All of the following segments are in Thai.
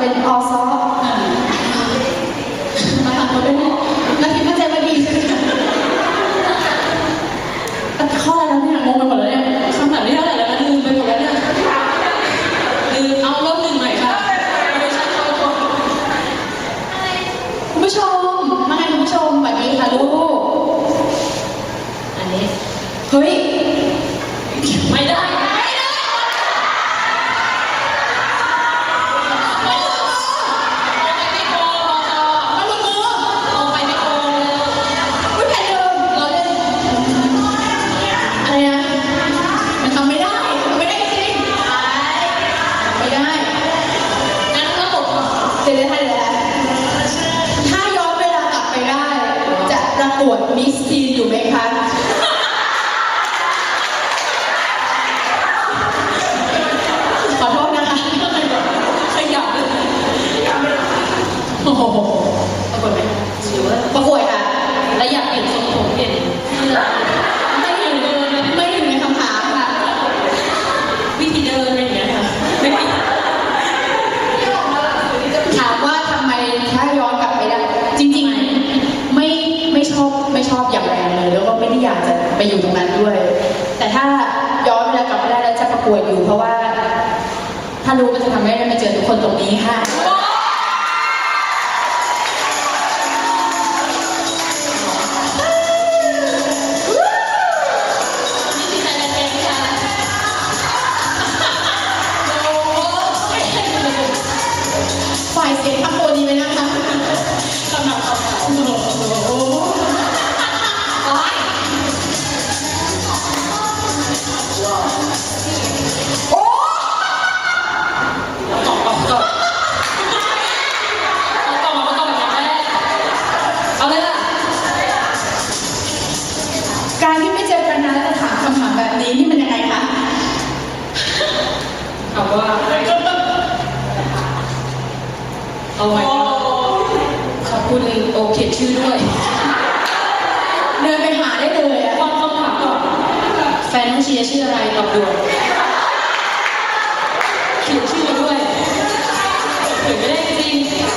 เป็นออซอมาทำคนเป็นแล้วคิดว่าใจมัดีแต่ข้อแล้วเนี่ยงงไปหมดแลยคำถามที่เท่าไหร่แล้วลืมไปหมดแล้วเนี่ยลืมเอาลบหนึ่งหน่ค่ะคุณผู้ชมมาไคุณผู้ชมแบบนี้ค่ะลูกอันนี้เฮ้ย homicídio, mercado ถ้ารู้ก็จะทำให้ได้มาเจอทุกคนตรงนี้ค่ะ ชื่อด้วย เดินไปหาได้เลยตอบคำถามก่อน แฟนน้องเชียร์ชื่ออะไรตอบด่วนเขียนชื่อมาด้วยเขียนไม่ได้จริง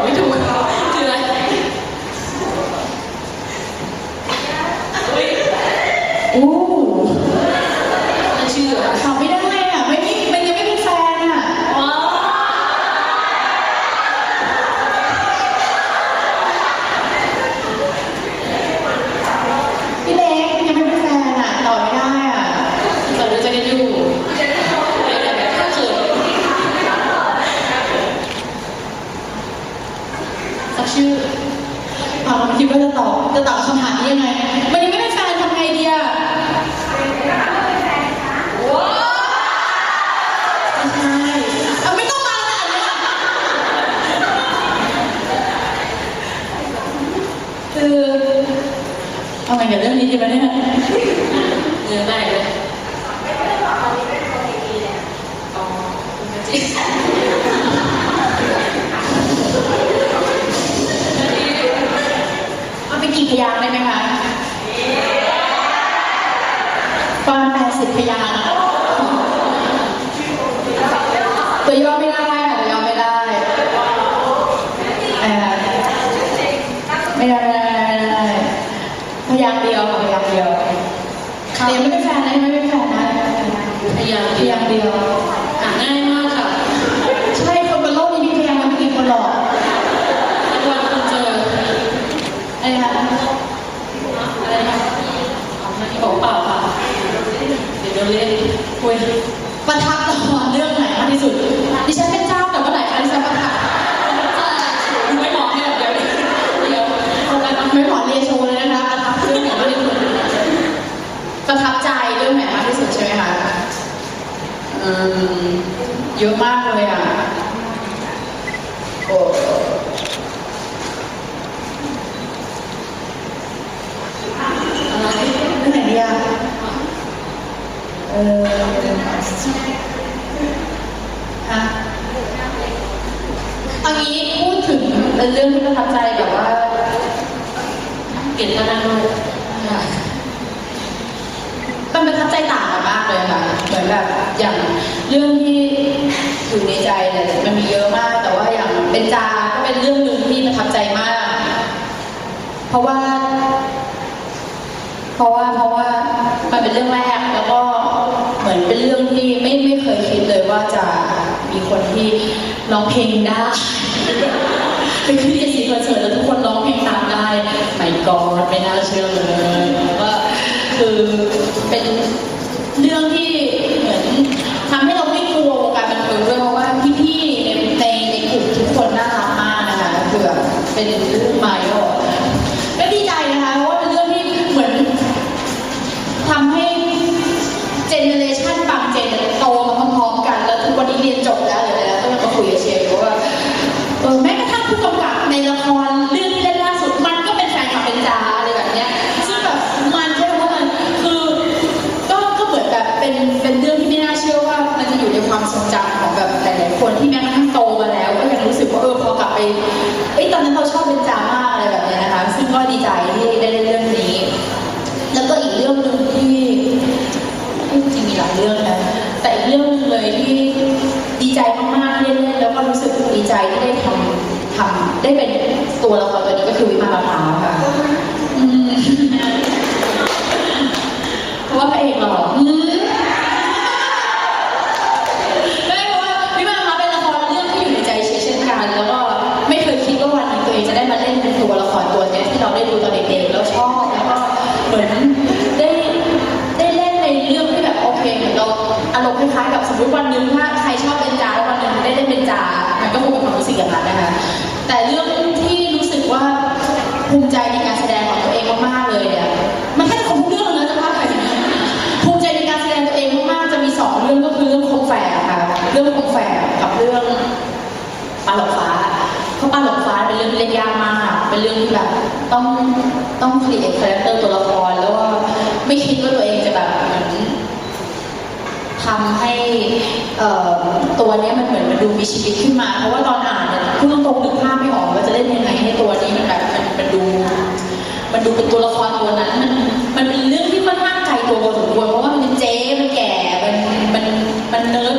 我没这么夸 กับเรื่องนี้กันไหมเนี่ยเงินได้เลยมันเป็นกี่พยางได้ไหมคะความแปดสิบพยาง คะอะไรนของเปล่าค่ะเดี๋ยวเล่นคุยประทับละครเรื่องไหนมากที่สุดดิฉันเป็นเจ้าแต่ว่าไหนดิฉันประทับไม่หมอให้แบบเดียยวไม่หมอเรียโชว์เลยนะประทับเรื่องไหนมากที่สุดใช่ไหมคะเยอะมากเลยอะโอ้ แบบอย่างเรื่องที่อยู่ในใจเนี่ยมันมีเยอะมาก แต่ว่าอย่างเป็นจาก็เป็นเรื่องหนึ่งที่ประทับใจมาก เพราะว่า เพราะว่าเพราะว่ามันเป็นเรื่องแรกแล้วก็เหมือนเป็นเรื่องที่ไม่ไม่เคยคิดเลยว่าจะมีคนที่ร้องเพลงได้ไปขึ้นเเป็นเรื่องไมล์ก็ก็ดีใจนะคะเพราะว่าเป็นเรื่องที่เหมือนทำให้เจเนเรชันบางเจนโตมาพร้อมๆกัน แล้วทุกวันนี้เรียนจบแล้ว ได้เป็นตัวละครตัวนี้ก็คือวิมานมะพร้าวค่ะอืมเพราะว่าพระเอกหล่ออืมไม่เพราะว่าวิมานมะพร้าวเป็นละครเรื่องที่อยู่ในใจเชเช่นกัน แล้วก็ไม่เคยคิดว่าวันหนึงตัวเองจะได้มาเล่นเป็นตัวละครตัวเนี้ยที่เราได้ดูตอนเด็กๆแล้วชอบแล้วก็เหมือนได้ได้เล่นในเรื่องที่แบบโอเคเหมือนเราอารมณ์คล้ายๆกับสมมติวันหนึงถ้าใครชอบเป็นจ่าแล้ววันหนึงได้เล่นเป็นจ่ามันก็คงเป็นความรู้สึกอย่างนั้นนะคะ แต่เรื่องที่รู้สึกว่าภูมิใจในการแสดงของตัวเองมากๆเลยเนี่ย มันแค่จะคงเรื่องแล้วจะพาดไปอย่างนี้ภูมิใจในการแสดงตัวเองมากๆจะมีสองเรื่องก็คือเรื่องคมแฝกค่ะ เรื่องคมแฝกกับเรื่องปลาหลอกฟ้า เพราะปลาหลอกฟ้าเป็นเรื่องเล่นยากมาก เป็นเรื่องที่แบบต้องต้องครีเอทคาแรคเตอร์ตัวละครแล้วก็ไม่คิดว่าตัวเองจะแบบ ทำให้ตัวนี้มันเหมือนมันดูมีชีวิตขึ้นมา เพราะว่าตอนอ่านเนี่ยพูดตรงๆนึกภาพไม่ออกว่าจะเล่นยังไงให้ตัวนี้มันแบบมันมันดู มันดูเป็นตัวละครตัวนั้น มันมันเป็นเรื่องที่ค่อนข้างไกลตัวพอสมควรเพราะว่ามันเป็นเจ๊มันแก่มันมันมันเนิร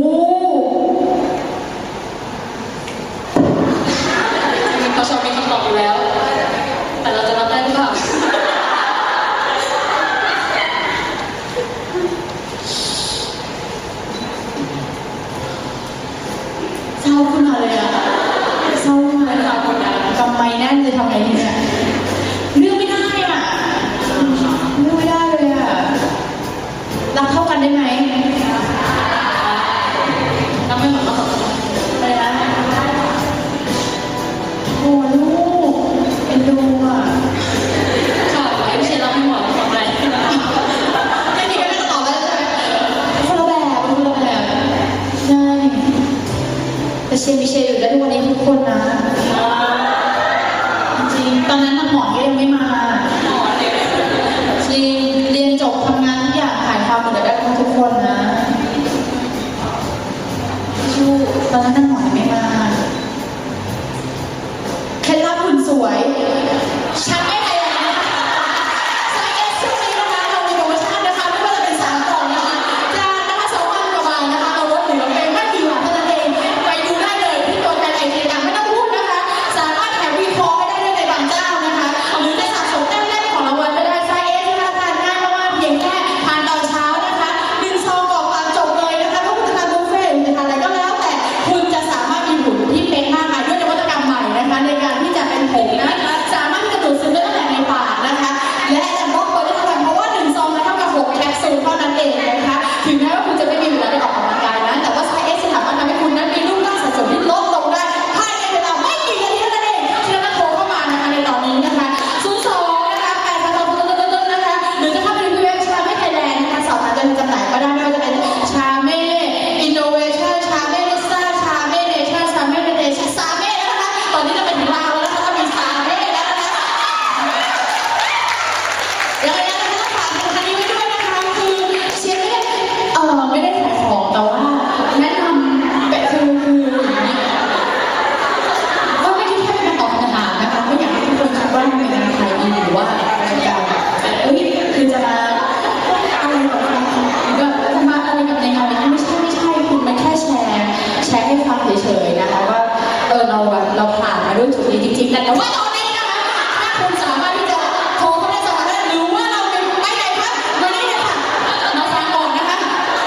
โริงตอนนั้นน้ำหมอนก็ยังไม่มาจริงเรียนจบทำงานทุกอย่างถ่ายทำเหมือนกันได้ทุกคนนะชูตอนนั้นน้ำหมอนยังไม่ แต่ว่าตอนนี้นะคะถ้าคุณสามารถที่จะโทรเข้ามาสได้หรือว่าเราเป็นไปไหนครับมาได้เลยค่ะมาฟังก่อนนะคะ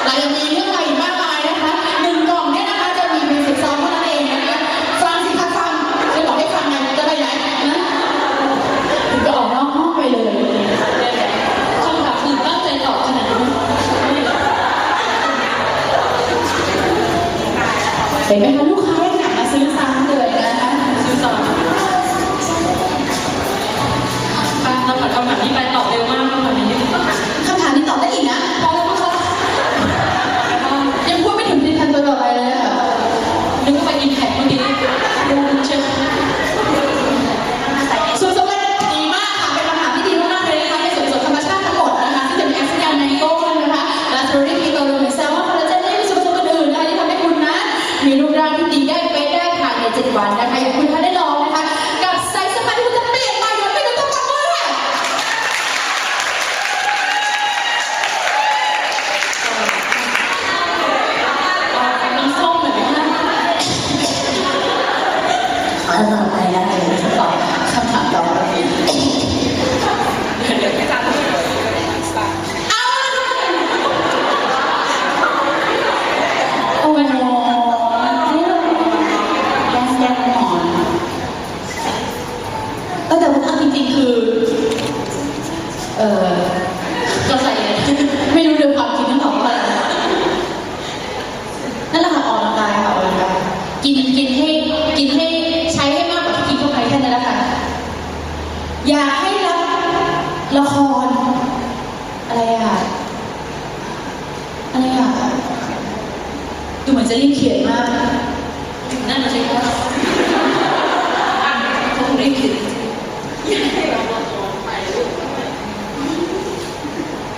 เรายังมีเรื่องอะไรอีกมากมายนะคะหนึ่งกล่องเนี่ยนะคะจะมีเป็นสิบซองเท่านั้นเองนะคะฟังสิคะฟังจะบอกให้ฟังไงจะไปไหนนะจะออกนอกห้องไปเลยคำถามคือตั้งใจตอขนาดนี้เห็นไหมคะ อไรนะเดี๋ตอบคำถามต่อไปแต่ว่าจริงๆคือ เออก็ใส่ไม่รู้เรื่องความจริงของฝ่านั่นแหละออกกายออกกายกินกินให้ selling here